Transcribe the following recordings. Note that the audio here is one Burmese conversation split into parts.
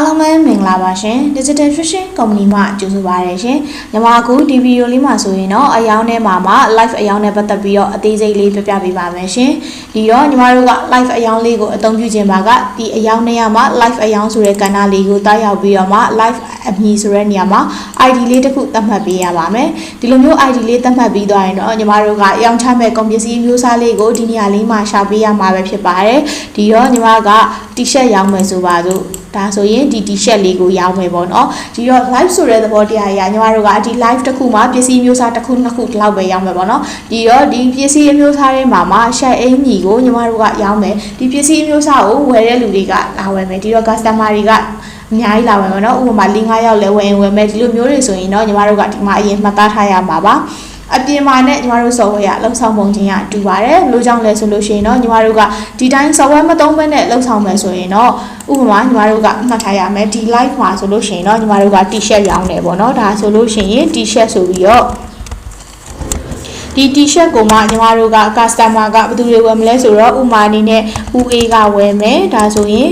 အားလုံးပဲမင်္ဂလာပါရှင် Digital Fashion Company မှကြိုဆိုပါရရှင်ညီမအခုဒီဗီဒီယိုလေးမှာဆိုရင်တော့အယောင်းထဲမှာမှ live အယောင်းနဲ့ပတ်သက်ပြီးတော့အသေးစိတ်လေးပြပြပေးပါမယ်ရှင်ဒီတော့ညီမတို့က live အယောင်းလေးကိုအသုံးပြုခြင်းပါကဒီအယောင်းထဲမှာ live အယောင်းဆိုတဲ့ကဏ္ဍလေးကိုတားရောက်ပြီးတော့မှ live အမည်ဆိုတဲ့နေရာမှာ ID လေးတစ်ခုသတ်မှတ်ပေးရပါမယ်ဒီလိုမျိုး ID လေးသတ်မှတ်ပြီးသွားရင်တော့ညီမတို့ကရောင်းချမဲ့ကုန်ပစ္စည်းမျိုးစားလေးကိုဒီနေရာလေးမှာရှာပေးရမှာပဲဖြစ်ပါတယ်ဒီတော့ညီမက t-shirt ရောင်းမယ်ဆိုပါစို့ ဒါဆိုရင်ဒီ t-shirt လေးကိုရောင်းမယ်ပေါ့နော်ဒီတော့ live ဆိုတဲ့သဘောတရားကြီးကညီမတို့ကဒီ live တစ်ခုမှာပစ္စည်းမျိုးစားတစ်ခုနှစ်ခုဒီလောက်ပဲရောင်းမယ်ပေါ့နော်ဒီတော့ဒီပစ္စည်းမျိုးစားတွေမှာမှာ share အင်ကြီးကိုညီမတို့ကရောင်းမယ်ဒီပစ္စည်းမျိုးစားကိုဝယ်တဲ့လူတွေကလာဝယ်မယ်ဒီတော့ customer တွေကအများကြီးလာဝယ်မယ်နော်ဥပမာ၄၅ယောက်လဲဝယ်ရင်ဝယ်မယ်ဒီလိုမျိုးတွေဆိုရင်တော့ညီမတို့ကဒီမှာအရင်မှတ်သားထားရမှာပါ အပြင်မှာနဲ့ညီမတို့ software ကလုံဆောင်ပုံချင်းကတူပါတယ်။လို့ကြောင့်လဲဆိုလို့ရှိရင်တော့ညီမတို့ကဒီတိုင်း software မသုံးဘဲနဲ့လုံဆောင်မယ်ဆိုရင်တော့ဥပမာညီမတို့ကမှတ်ထားရမယ်ဒီ live မှာဆိုလို့ရှိရင်တော့ညီမတို့က t-shirt ရောင်းတယ်ပေါ့နော်။ဒါဆိုလို့ရှိရင် t-shirt ဆိုပြီးတော့ဒီ t-shirt ကိုမှညီမတို့က customer ကဘယ်သူတွေဝယ်မလဲဆိုတော့ဥမာအနေနဲ့ UA ကဝယ်မယ်ဒါဆိုရင်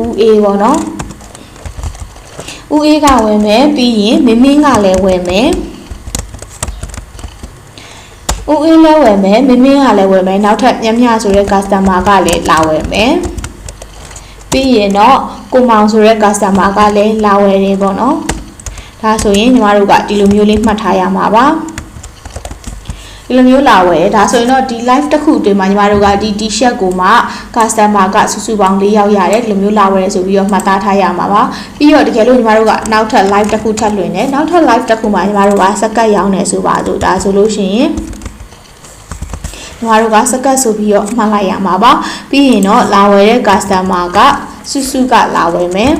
UA ပေါ့နော်။ UA ကဝယ်မယ်ပြီးရင်မင်းမင်းကလည်းဝယ်မယ် ဦးအေးလည်းဝယ်မယ်မင်းမင်းကလည်းဝယ်မယ်နောက်ထပ်မြမြဆိုတဲ့ customer ကလည်းလာဝယ်မယ်ပြီးရင်တော့ကိုမောင်ဆိုတဲ့ customer ကလည်းလာဝယ်တယ်ပေါ့နော်ဒါဆိုရင်ညီမတို့ကဒီလိုမျိုးလေးမှတ်ထားရမှာပါဒီလိုမျိုးလာဝယ်ဒါဆိုရင်တော့ဒီ live တစ်ခုတွင်မှာညီမတို့ကဒီ t-shirt ကိုမှ customer ကစုစုပေါင်း၄ယောက်ရတယ်ဒီလိုမျိုးလာဝယ်ဆိုပြီးတော့မှတ်သားထားရမှာပါပြီးတော့တကယ်လို့ညီမတို့ကနောက်ထပ် live တစ်ခုထပ်လွှင့်တယ်နောက်ထပ် live တစ်ခုမှာညီမတို့ကစကတ်ရောင်းနေဆိုပါစို့ဒါဆိုလို့ရှိရင် ညီမတို့ကစကတ်ဆိုပြီးတော့မှတ်လိုက်ရမှာပါပြီးရင်တော့လာဝယ်တဲ့ customer ကစုစုကလာဝယ်မယ်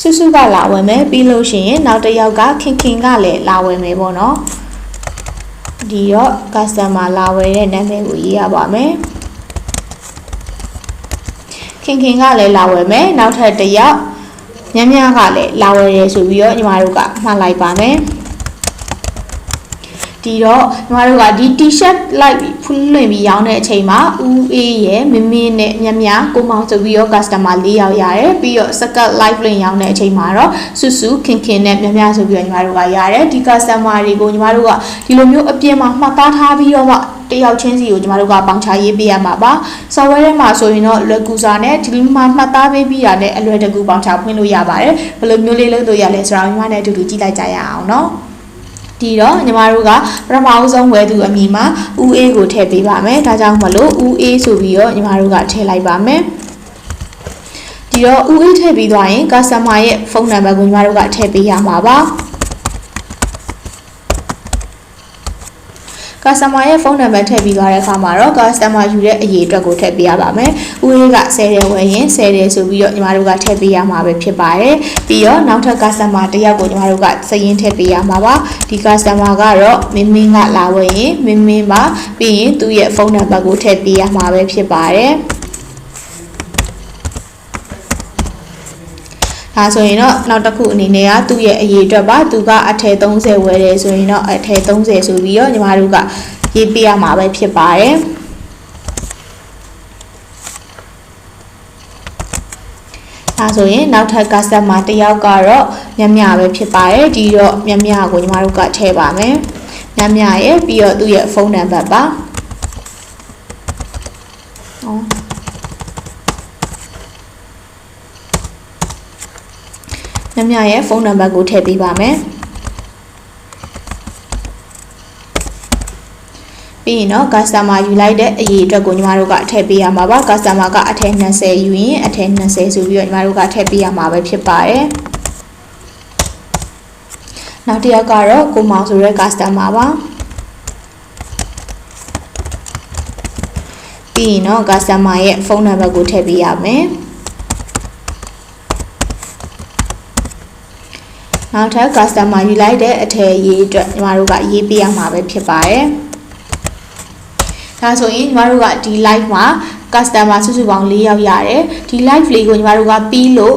စုစုကလာဝယ်မယ်ပြီးလို့ရှိရင်နောက်တစ်ယောက်ကခင်ခင်ကလည်းလာဝယ်မယ်ပေါ့နော်ဒီတော့ customer လာဝယ်တဲ့နာမည်ကိုရေးရပါမယ်ခင်ခင်ကလည်းလာဝယ်မယ်နောက်ထပ်တစ်ယောက်မြမြကလည်းလာဝယ်ရဲဆိုပြီးတော့ညီမတို့ကမှတ်လိုက်ပါမယ် ဒီတော့ညီမတို့ကဒီ t-shirt လိုက်ပြီးဖူးလွင်ပြီးရောင်းတဲ့အချိန်မှာဦးအေးရဲ့မင်းမင်းနဲ့မြမြကိုမောင်ဆိုပြီးတော့ customer ၄ယောက်ရတယ်ပြီးတော့ second live လွင်ရောင်းတဲ့အချိန်မှာတော့စုစုခင်ခင်နဲ့မြမြဆိုပြီးတော့ညီမတို့ကရတယ်ဒီ customer တွေကိုညီမတို့ကဒီလိုမျိုးအပြင်မှာမှတ်သားထားပြီးတော့မှတယောက်ချင်းစီကိုကျမတို့ကပေါင်ချရေးပေးရမှာပါ software ထဲမှာဆိုရင်တော့လွယ်ကူစွာနဲ့ဒီမှာမှတ်သားပေးပြီးတာနဲ့အလွယ်တကူပေါင်ချဖွင့်လို့ရပါတယ်ဘယ်လိုမျိုးလေးလုပ်လို့ရလဲဆိုတော့ညီမနဲ့အတူတူကြည့်လိုက်ကြရအောင်နော် ဒီတော့ညီမတို့ကပထမအဆုံးဝယ်သူအမည်မှာ UA ကိုထည့်ပေးပါမယ်ဒါကြောင့်မလို့ UA ဆိုပြီးတော့ညီမတို့ကထည့်လိုက်ပါမယ်ဒီတော့ UA ထည့်ပြီးသွားရင် customer ရဲ့ဖုန်းနံပါတ်ကိုညီမတို့ကထည့်ပေးရမှာပါ customer ရဲ့ဖုန်းနံပါတ်ထည့်ပြီးသွားတဲ့အခါမှာတော့ customer ယူတဲ့အရေးအတွက်ကိုထည့်ပေးရပါမယ်။ဦးလေးက10တယ်ဝယ်ရင်10တယ်ဆိုပြီးတော့ညီမတို့ကထည့်ပေးရမှာပဲဖြစ်ပါတယ်။ပြီးတော့နောက်ထပ် customer တစ်ယောက်ကိုညီမတို့ကစည်ရင်းထည့်ပေးရမှာပါ။ဒီ customer ကတော့မင်းမင်းကလာဝယ်ရင်မင်းမင်းပါပြီးရင်သူ့ရဲ့ဖုန်းနံပါတ်ကိုထည့်ပေးရမှာပဲဖြစ်ပါတယ်။ ဒါဆိုရင်တော့နောက်တစ်ခုအနေနဲ့ကသူ့ရဲ့အရေးအတွက်ပါသူကအထည်30ဝယ်တယ်ဆိုရင်တော့အထည်30ဆိုပြီးတော့ညီမတို့ကရေးပြရမှာပဲဖြစ်ပါတယ်ဒါဆိုရင်နောက်ထပ် customer တယောက်ကတော့မြမြပဲဖြစ်ပါတယ်ဒီတော့မြမြကိုညီမတို့ကထည့်ပါမယ်မြမြရဲ့ပြီးတော့သူ့ရဲ့ဖုန်းနံပါတ်ပါဟော မြမြရဲ့ဖုန်းနံပါတ်ကိုထည့်ပေးပါမယ်ပြီးရင်တော့ customer ယူလိုက်တဲ့အရေးအတွက်ကိုညီမတို့ကထည့်ပေးရမှာပါ customer ကအထည်20ယူရင်အထည်20ဆိုပြီးတော့ညီမတို့ကထည့်ပေးရမှာပဲဖြစ်ပါတယ်နောက်တစ်ယောက်ကတော့ကိုမောင်ဆိုတဲ့ customer ပါပြီးရင်တော့ customer ရဲ့ဖုန်းနံပါတ်ကိုထည့်ပေးရမယ် နောက်ထပ် customer ယူလိုက်တဲ့အထည်ရေးအတွက်ညီမတို့ကရေးပေးရမှာပဲဖြစ်ပါတယ်ဒါဆိုရင်ညီမတို့ကဒီ live မှာ customer စုစုပေါင်း၄ယောက်ရတယ်ဒီ live လေးကိုညီမတို့ကပြီးလို့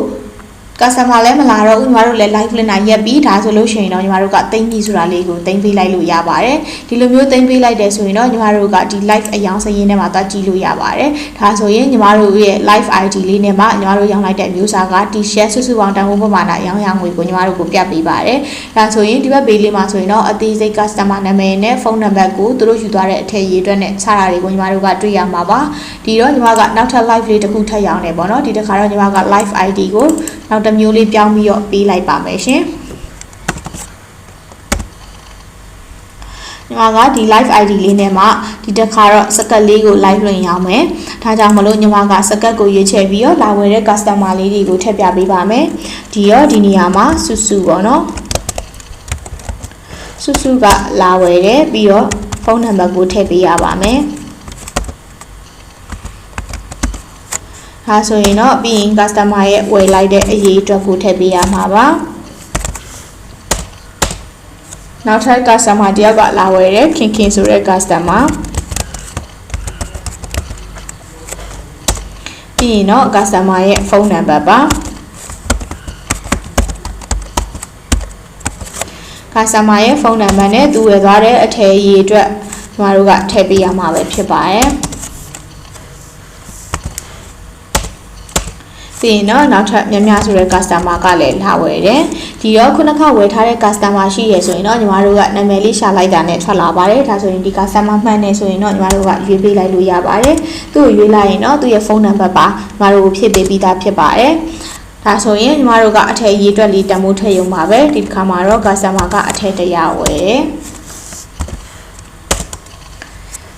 customer လည်းမလာတော့ဘူးညီမတို့လည်း live လင်းတာရက်ပြီးဒါဆိုလို့ရှိရင်တော့ညီမတို့ကတိမ့်ပြီဆိုတာလေးကိုတိမ့်ပေးလိုက်လို့ရပါတယ်ဒီလိုမျိုးတိမ့်ပေးလိုက်တယ်ဆိုရင်တော့ညီမတို့ကဒီ live အယောင်စရင်းထဲမှာသွားကြည့်လို့ရပါတယ်ဒါဆိုရင်ညီမတို့ရဲ့ live ID လေးနဲ့မှညီမတို့ရောင်းလိုက်တဲ့မျိုးစားက t-shirt စုစုပေါင်းတန်ဖိုးပမာဏရောင်းရငွေကိုညီမတို့ကိုပြပေးပါတယ်ဒါဆိုရင်ဒီဘက်ဘေးလေးမှာဆိုရင်တော့အသေးစိတ် customer နာမည်နဲ့ဖုန်းနံပါတ်ကိုသူတို့ယူသွားတဲ့အထည်ရည်အတွက်နဲ့စတာတွေကိုညီမတို့ကတွေ့ရမှာပါဒီတော့ညီမကနောက်ထပ် live လေးတစ်ခုထပ်ရောင်းနေပေါ့နော်ဒီတစ်ခါတော့ညီမက live ID ကိုနောက်တစ်မျိုးလေးပြောင်းပြီးတော့ပေးလိုက်ပါမယ်ရှင်ညီမကဒီ live ID လေးနဲ့မှဒီတစ်ခါတော့စကတ်လေးကို live လွှင့်ရအောင်မယ်။ဒါကြောင့်မလို့ညီမကစကတ်ကိုရွေးချယ်ပြီးတော့လာဝယ်တဲ့ customer လေးတွေကိုထည့်ပြပေးပါမယ်။ဒီရောဒီနေရာမှာစုစုပေါ့နော်။စုစုကလာဝယ်တယ်ပြီးတော့ဖုန်းနံပါတ်ကိုထည့်ပေးရပါမယ်။ ဒါဆိုရင်တော့ပြီးရင် customer ရဲ့ဝယ်လိုက်တဲ့အရေးအတွက်ကိုထည့်ပေးရမှာပါနောက်ထပ် customer တယောက်ကလာဝယ်တယ်ခင်ခင်ဆိုတဲ့ customer ပြီးရင်တော့ customer ရဲ့ဖုန်းနံပါတ်ပါ customer ရဲ့ဖုန်းနံပါတ်နဲ့သူဝယ်သွားတဲ့အထည်အရေးအတွက်ကျမတို့ကထည့်ပေးရမှာပဲဖြစ်ပါတယ် ပြီးရင်တော့နောက်ထပ်များများဆိုတဲ့ customer ကလည်းလာဝယ်တယ်ဒီတော့ခုနကဝယ်ထားတဲ့ customer ရှိရဆိုရင်တော့ညီမတို့ကနာမည်လေးရှာလိုက်တာနဲ့ထွက်လာပါတယ်ဒါဆိုရင်ဒီ customer မှန်နေဆိုရင်တော့ညီမတို့ကရွေးပေးလိုက်လို့ရပါတယ်သူ့ကိုရွေးလိုက်ရင်တော့သူ့ရဲ့ဖုန်းနံပါတ်ပါညီမတို့ကိုဖြည့်ပေးပြီးသားဖြစ်ပါတယ်ဒါဆိုရင်ညီမတို့ကအထည်ရေးအတွက်လေးတမိုးထည့်ရုံပါပဲဒီတစ်ခါမှာတော့ customer ကအထည်တရဝယ်တယ်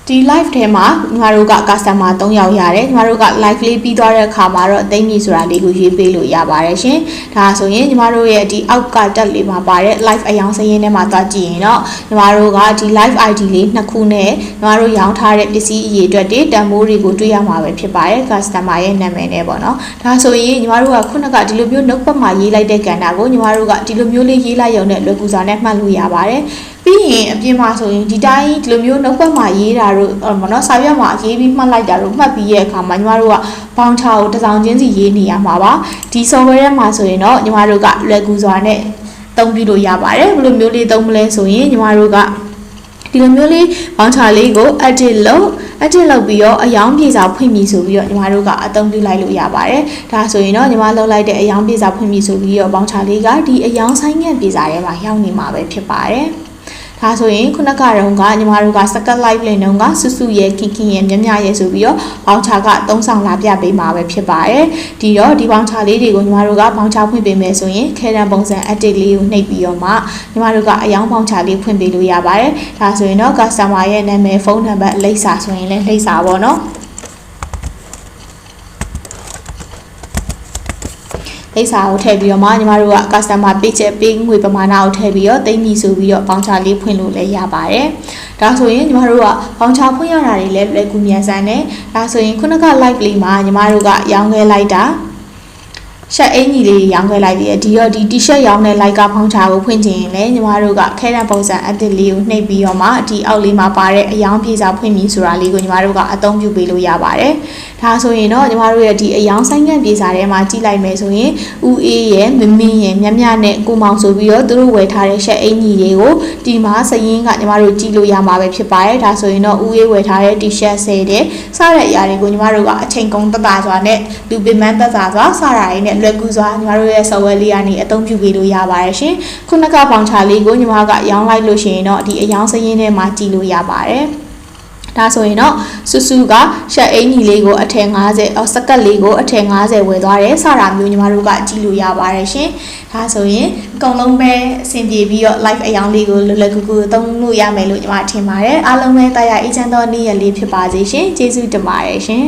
ဒီ live ထဲမှာညီမတို့က customer 3ယောက်ရတယ်ညီမတို့က live လေးပြီးသွားတဲ့အခါမှာတော့အသိမီဆိုတာလေးကိုရေးပေးလို့ရပါတယ်ရှင်ဒါဆိုရင်ညီမတို့ရဲ့ဒီအောက်ကတက်လေးမှာပါတဲ့ live အယောင်စရင်းထဲမှာသွားကြည့်ရင်တော့ညီမတို့ကဒီ live ID လေးနှစ်ခုနဲ့ညီမတို့ရောင်းထားတဲ့ပစ္စည်းအရေးအတွက်တွေတန်ဖိုးတွေကိုတွေ့ရမှာပဲဖြစ်ပါတယ် customer ရဲ့နာမည်နဲ့ပေါ့နော်ဒါဆိုရင်ညီမတို့ကခုနကဒီလိုမျိုးနှုတ်ပတ်မှာရေးလိုက်တဲ့ကဏ္ဍကိုညီမတို့ကဒီလိုမျိုးလေးရေးလိုက်ရုံနဲ့လွယ်ကူစွာနဲ့မှတ်လို့ရပါတယ် ပြီးရင်အပြင်မှာဆိုရင်ဒီတိုင်းဒီလိုမျိုးနှုတ်ပတ်မှာရေးတာတို့မနော်စာရွက်မှာရေးပြီးမှတ်လိုက်တာတို့မှတ်ပြီးရဲ့အခါမှာညီမတို့ကဘောင်ချာကိုတစ်စောင်ချင်းစီရေးနေရမှာပါဒီ software ထဲမှာဆိုရင်တော့ညီမတို့ကလွယ်ကူစွာနဲ့သုံးပြီးလို့ရပါတယ်ဘယ်လိုမျိုးလေးသုံးမလဲဆိုရင်ညီမတို့ကဒီလိုမျိုးလေးဘောင်ချာလေးကို edit လုပ် edit လုပ်ပြီးတော့အယောင်ပြေစာဖွင့်ပြီဆိုပြီးတော့ညီမတို့ကအသုံးပြုလိုက်လို့ရပါတယ်ဒါဆိုရင်တော့ညီမလုပ်လိုက်တဲ့အယောင်ပြေစာဖွင့်ပြီဆိုပြီးတော့ဘောင်ချာလေးကဒီအယောင်ဆိုင်ငံ့ပြေစာထဲမှာရောက်နေမှာပဲဖြစ်ပါတယ် ဒါဆိုရင်ခုနကတုန်းကညီမတို့က second live လင်တုန်းကစုစုရဲ့ခင်ခင်ရဲ့မြမြရဲ့ဆိုပြီးတော့ဘောင်ချာကသုံးဆောင်လာပြပေးမှာပဲဖြစ်ပါတယ်ဒီတော့ဒီဘောင်ချာလေးတွေကိုညီမတို့ကဘောင်ချာဖွင့်ပေးမယ်ဆိုရင်ခဲတံပုံစံ edit လေးကိုနှိပ်ပြီးတော့မှညီမတို့ကအယောင်ဘောင်ချာလေးဖွင့်ပေးလို့ရပါတယ်ဒါဆိုရင်တော့ customer ရဲ့နာမည်ဖုန်းနံပါတ်လိပ်စာဆိုရင်လည်းလိပ်စာပေါ့နော် လိပ်စာကိုထည့်ပြီးတော့မှညီမတို့က customer page ရဲ့ page ငွေပမာဏကိုထည့်ပြီးတော့တိမ့်ပြီဆိုပြီးတော့ပေါင်ချလေးဖွင့်လို့လည်းရပါတယ်။ဒါဆိုရင်ညီမတို့ကပေါင်ချဖွင့်ရတာတွေလည်းလွယ်ကူမြန်ဆန်တယ်။ဒါဆိုရင်ခုနက live လေးမှာညီမတို့ကရောင်းခဲ့လိုက်တာ ရှက်အင်ကြီးလေးရောင်းခဲ့လိုက်ပြီးဒီတော့ဒီ t-shirt ရောင်းတဲ့ like ကဖောင်းချာကိုဖွင့်ချင်ရင်လည်းညီမတို့ကခဲတံပုံစံ edit လေးကိုနှိပ်ပြီးတော့မှဒီအောက်လေးမှာပါတဲ့အယောင်ပြေစာဖွင့်ပြီးဆိုတာလေးကိုညီမတို့ကအသုံးပြုပေးလို့ရပါတယ်။ဒါဆိုရင်တော့ညီမတို့ရဲ့ဒီအယောင်ဆိုင်ငံ့ပြေစာထဲမှာကြည့်လိုက်မယ်ဆိုရင်ဦးအေးရဲ့မမင်းရဲ့မြမြနဲ့ကိုမောင်ဆိုပြီးတော့သူတို့ဝယ်ထားတဲ့ရှက်အင်ကြီးတွေကိုဒီမှာစရင်ကညီမတို့ကြည့်လို့ရမှာပဲဖြစ်ပါတယ်။ဒါဆိုရင်တော့ဦးအေးဝယ်ထားတဲ့ t-shirt ဆဲတဲ့စတဲ့အရာတွေကိုညီမတို့ကအချိန်ကုန်သက်သာစွာနဲ့လူပင်ပန်းသက်သာစွာစတာတွေနဲ့လွယ်ကူစွာညီမတို့ရဲ့ software လေးကနေအသုံးပြုပေးလို့ရပါတယ်ရှင်ခုနကပေါင်ချာလေးကိုညီမကရောင်းလိုက်လို့ရှိရင်တော့ဒီအယောင်စရင်းထဲမှာကြည့်လို့ရပါတယ်ဒါဆိုရင်တော့စုစုကရှက်အင်ကြီးလေးကိုအထည်90အော်စကတ်လေးကိုအထည်90ဝယ်သွားတယ်စတာမျိုးညီမတို့ကကြည့်လို့ရပါတယ်ရှင်ဒါဆိုရင်အကုန်လုံးပဲအဆင်ပြေပြီးတော့ live အယောင်လေးကိုလွယ်လွယ်ကူကူသုံးလို့ရမယ်လို့ညီမထင်ပါတယ်အားလုံးပဲတာယာအေးချမ်းသောနေ့ရက်လေးဖြစ်ပါစေရှင်ကျေးဇူးတင်ပါတယ်ရှင်